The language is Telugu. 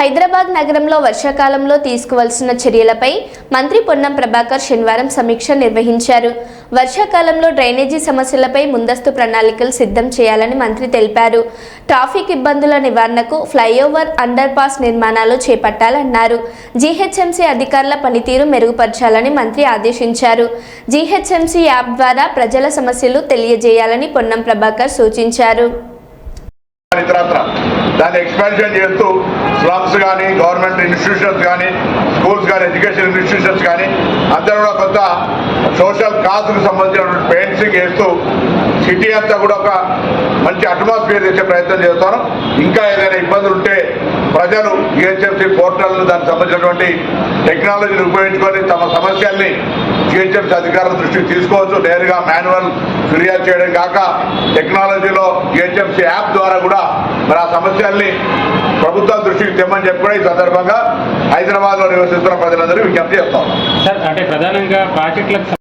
హైదరాబాద్ నగరంలో వర్షాకాలంలో తీసుకోవాల్సిన చర్యలపై మంత్రి పొన్నం ప్రభాకర్ శనివారం సమీక్ష నిర్వహించారు. వర్షాకాలంలో డ్రైనేజీ సమస్యలపై ముందస్తు ప్రణాళికలు సిద్ధం చేయాలని మంత్రి తెలిపారు. ట్రాఫిక్ ఇబ్బందుల నివారణకు ఫ్లైఓవర్ అండర్ పాస్ నిర్మాణాలు చేపట్టాలన్నారు. జీహెచ్ఎంసీ అధికారుల పనితీరు మెరుగుపరచాలని మంత్రి ఆదేశించారు. జీహెచ్ఎంసీ యాప్ ద్వారా ప్రజల సమస్యలు తెలియజేయాలని పొన్నం ప్రభాకర్ సూచించారు. దాన్ని ఎక్స్పాన్షన్ చేస్తూ స్లమ్స్ కానీ గవర్నమెంట్ ఇన్స్టిట్యూషన్స్ కానీ స్కూల్స్ కానీ ఎడ్యుకేషన్ ఇన్స్టిట్యూషన్స్ కానీ అందరూ కూడా కొంత సోషల్ కాజ్కు సంబంధించినటువంటి పెయింట్సింగ్ వేస్తూ సిటీ అంతా కూడా ఒక మంచి అట్మాస్ఫియర్ తెచ్చే ప్రయత్నం చేస్తాను. ఇంకా ఏదైనా ఇబ్బందులు ఉంటే ప్రజలు జిహెచ్ఎంసీ పోర్టల్ దానికి సంబంధించినటువంటి టెక్నాలజీని ఉపయోగించుకొని తమ సమస్యల్ని జిహెచ్ఎంసీ అధికారుల దృష్టికి తీసుకోవచ్చు. నేరుగా మాన్యువల్ ఫిర్యాదు చేయడం కాక టెక్నాలజీలో జిహెచ్ఎంసీ యాప్ ద్వారా కూడా మరి ఆ సమస్యల్ని ప్రభుత్వం దృష్టికి తెమ్మని చెప్పి కూడా ఈ సందర్భంగా హైదరాబాద్లో నివసిస్తున్న ప్రజలందరూ విజ్ఞప్తి చేస్తాం. సార్ అంటే ప్రధానంగా ప్రాజెక్టులకు